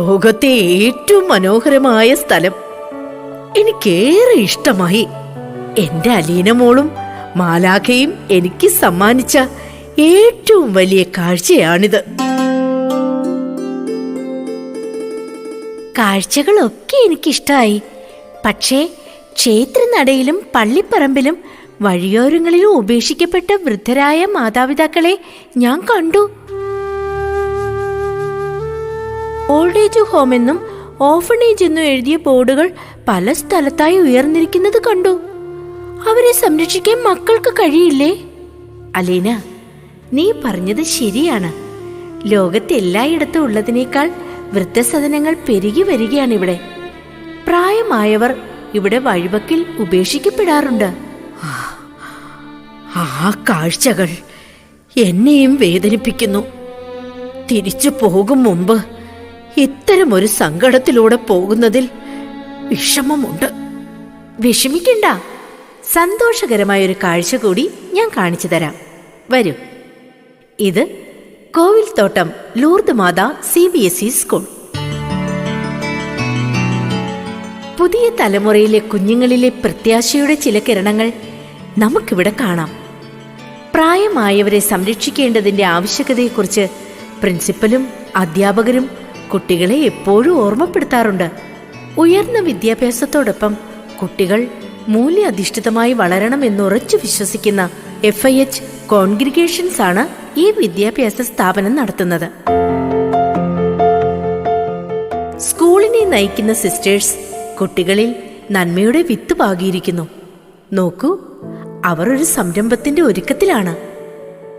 ലോകത്തെ ഏറ്റവും മനോഹരമായ സ്ഥലം. എനിക്കേറെ ഇഷ്ടമായി. എന്റെ അലീന മോളും മാലാഖയും എനിക്ക് സമ്മാനിച്ച ഏറ്റവും വലിയ കാഴ്ചയാണിത്. കാഴ്ചകളൊക്കെ എനിക്കിഷ്ടമായി പക്ഷേ ക്ഷേത്രനടയിലും പള്ളിപ്പറമ്പിലും വഴിയോരങ്ങളിലും ഉപേക്ഷിക്കപ്പെട്ട വൃദ്ധരായ മാതാപിതാക്കളെ ഞാൻ കണ്ടു. ഓൾഡ് ഏജ് ഹോം എന്നും ഓഫണേജ് എന്നും എഴുതിയ ബോർഡുകൾ പല സ്ഥലത്തായി ഉയർന്നിരിക്കുന്നത് കണ്ടു. അവരെ സംരക്ഷിക്കാൻ മക്കൾക്ക് കഴിയില്ലേ? അലീന നീ പറഞ്ഞത് ശരിയാണ്. ലോകത്ത് എല്ലായിടത്തും ഉള്ളതിനേക്കാൾ വൃദ്ധസദനങ്ങൾ പെരുകി വരികയാണിവിടെ. പ്രായമായവർ ഇവിടെ വഴിവക്കിൽ ഉപേക്ഷിക്കപ്പെടാറുണ്ട്. ആ കാഴ്ചകൾ എന്നെയും വേദനിപ്പിക്കുന്നു. തിരിച്ചു പോകും മുമ്പ് ഇത്തരമൊരു സങ്കടത്തിലൂടെ പോകുന്നതിൽ വിഷമമുണ്ട്. വിഷമിക്കണ്ട. സന്തോഷകരമായ ഒരു കാഴ്ച കൂടി ഞാൻ കാണിച്ചു തരാം. വരൂ. ഇത് Kovilthottam Lourdes Mata C B S E school. പുതിയ തലമുറയിലെ കുഞ്ഞുങ്ങളിലെ പ്രത്യാശയുടെ ചില കിരണങ്ങൾ നമുക്കിവിടെ കാണാം. പ്രായമായവരെ സംരക്ഷിക്കേണ്ടതിന്റെ ആവശ്യകതയെക്കുറിച്ച് പ്രിൻസിപ്പലും അധ്യാപകരും കുട്ടികളെ എപ്പോഴും ഓർമ്മപ്പെടുത്താറുണ്ട്. ഉയർന്ന വിദ്യാഭ്യാസത്തോടൊപ്പം കുട്ടികൾ മൂല്യാധിഷ്ഠിതമായി വളരണമെന്ന് ഉറച്ചു വിശ്വസിക്കുന്ന എഫ് ഐ എച്ച് കോൺഗ്രിഗേഷൻസ് ആണ് ഈ വിദ്യാഭ്യാസ സ്ഥാപനം നടത്തുന്നത്. സ്കൂളിനെ നയിക്കുന്ന സിസ്റ്റേഴ്സ് കുട്ടികളിൽ നന്മയുടെ വിത്ത് പാകിയിരിക്കുന്നു. നോക്കൂ അവർ ഒരു സംരംഭത്തിന്റെ ഒരുക്കത്തിലാണ്.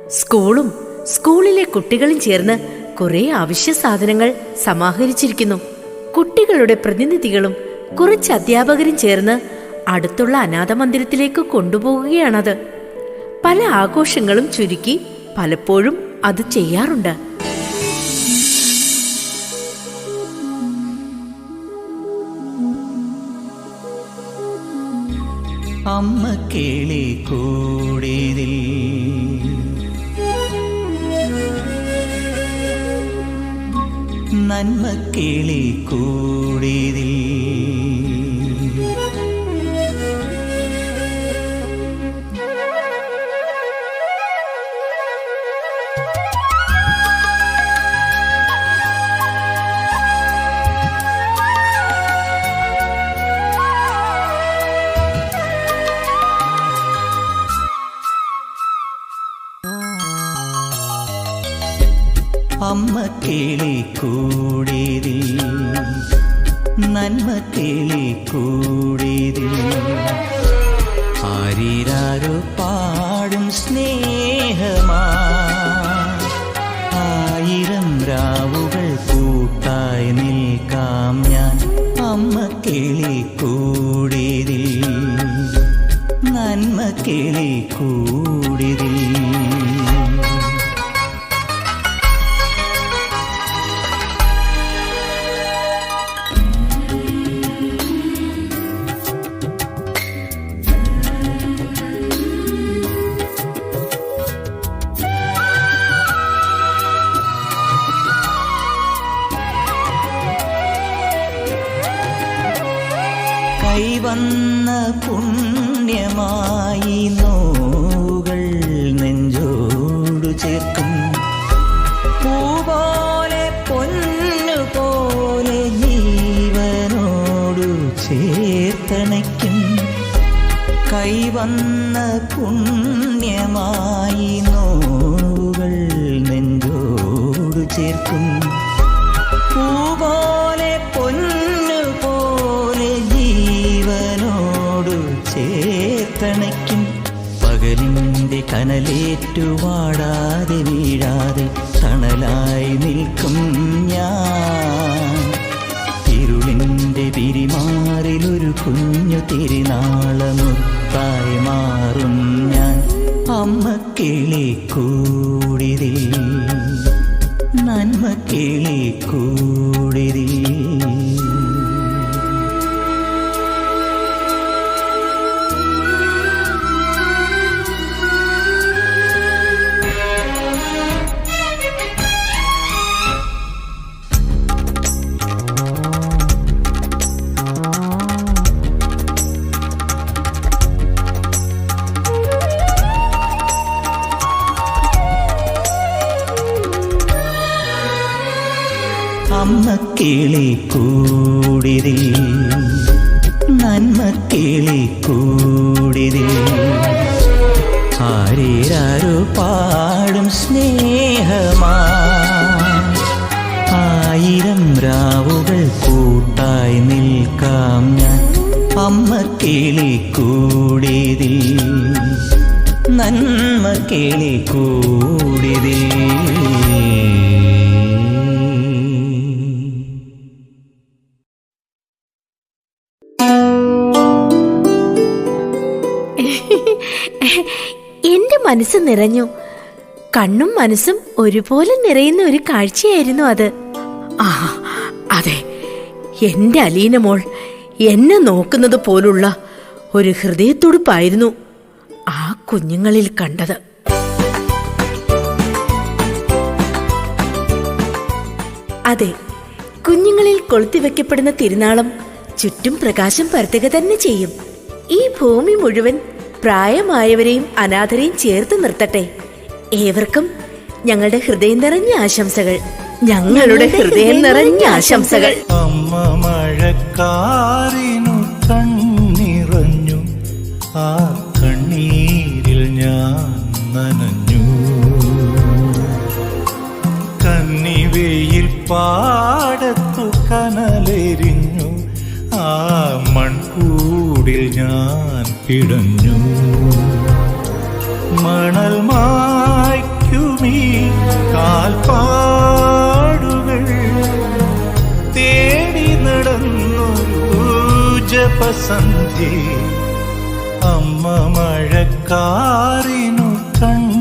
സ്കൂളും സ്കൂളിലെ കുട്ടികളും ചേർന്ന് കുറെ അവശ്യ സാധനങ്ങൾ സമാഹരിച്ചിരിക്കുന്നു. കുട്ടികളുടെ പ്രതിനിധികളും കുറച്ച് അധ്യാപകരും ചേർന്ന് അടുത്തുള്ള അനാഥ മന്ദിരത്തിലേക്ക് കൊണ്ടുപോകുകയാണത് പല ആഘോഷങ്ങളും ചുരുക്കി പലപ്പോഴും അത് ചെയ്യാറുണ്ട്. അമ്മ കേളി കൂടിയതിൽ നന്മ കൂടിയതിൽ അമ്മ കേളി കൂടിരി നന്മ കേളി കൂടിരി ആരിരാരോ പാടും സ്നേഹമാ ആയിരം രാവുകൾ കൂട്ടായി നിൽക്കാം ഞാൻ. അമ്മ കേളി കൂടിരി നന്മ കേളി കൈവന്ന പുണ്യമായി നോവുകൾ നെഞ്ചോടു ചേർക്കും. പൂപോലെ പൊന്നു പോലെ ജീവനോട് ചേർത്തണയ്ക്കും. പകലിന്റെ കനലേറ്റുവാടാതെ വീഴാതെ തണലായി നിൽക്കും ഞാൻ. ഇരുളിന്റെ പിരിമാറിലൊരു കുഞ്ഞു തിരുനാളമുത്തായി മാറും ഞാൻ അമ്മ കിളി കൂടിതിൽ നന്മ കിളി അമ്മ കിളി കൂടിതിൽ നന്മ കിളി കൂടിതിൽ ആരേരാരോ പാടും സ്നേഹമാ. ആയിരം രാവുകൾ കൂട്ടായി നിൽക്കാം ഞാൻ. അമ്മ കിളി കൂടിതിൽ നന്മ കിളി കൂടിതിൽ എന്റെ മനസ്സ് നിറഞ്ഞു. കണ്ണും മനസ്സും ഒരുപോലെ നിറയുന്ന ഒരു കാഴ്ചയായിരുന്നു അത്. ആ അതെ. എന്റെ അലീന മോൾ എന്നെ നോക്കുന്നത് പോലുള്ള ഒരു ഹൃദയത്തുടുപ്പായിരുന്നു ആ കുഞ്ഞുങ്ങളിൽ കണ്ടത്. അതെ കുഞ്ഞുങ്ങളിൽ കൊളുത്തിവെക്കപ്പെടുന്ന തിരുനാളം ചുറ്റും പ്രകാശം പരത്തുക തന്നെ ചെയ്യും. ഈ ഭൂമി മുഴുവൻ പ്രായമായവരെയും അനാഥരെയും ചേർത്ത് നിർത്തട്ടെ. ഏവർക്കും ഞങ്ങളുടെ ഹൃദയം നിറഞ്ഞ ആശംസകൾ. ഞങ്ങളുടെ ഹൃദയം നിറഞ്ഞ ആശംസകൾ. അമ്മ മഴക്കാറിനു കണ്ണിറഞ്ഞു ആ കണ്ണീരിൽ ഞാൻ നനഞ്ഞു. കന്നിവെയിൽ പാടത്തു കനലെരിഞ്ഞു. ആ മൺകൂടിൽ ഞാൻ പിടഞ്ഞു മണൽ മായ്ക്കുമീ കാൽപ്പാടുകൾ തേടി നടന്നൊരു ജപസന്ധി. അമ്മ മഴക്കാറിനു കണ്ണിറഞ്ഞു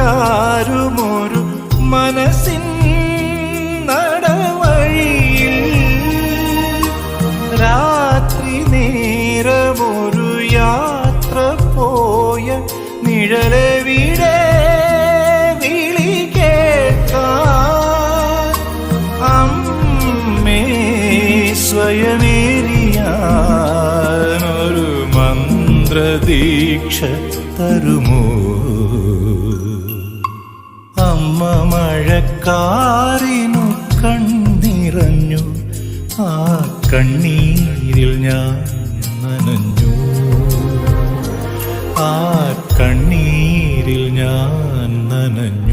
ചാരുമൊരു മനസ്സിൻ നടവഴിയിൽ രാത്രി നേരമൊരു യാത്ര പോയ നിഴലവിടെ വിളി കേൾക്കാൻ. അമ്മേ സ്വയമേറിയാനൊരു മന്ത്രദീക്ഷ തരുമോ? മഴക്കാറിനു കണ്ണിറഞ്ഞു. ആ കണ്ണീരിൽ ഞാൻ നനഞ്ഞു. ആ കണ്ണീരിൽ ഞാൻ നനഞ്ഞു.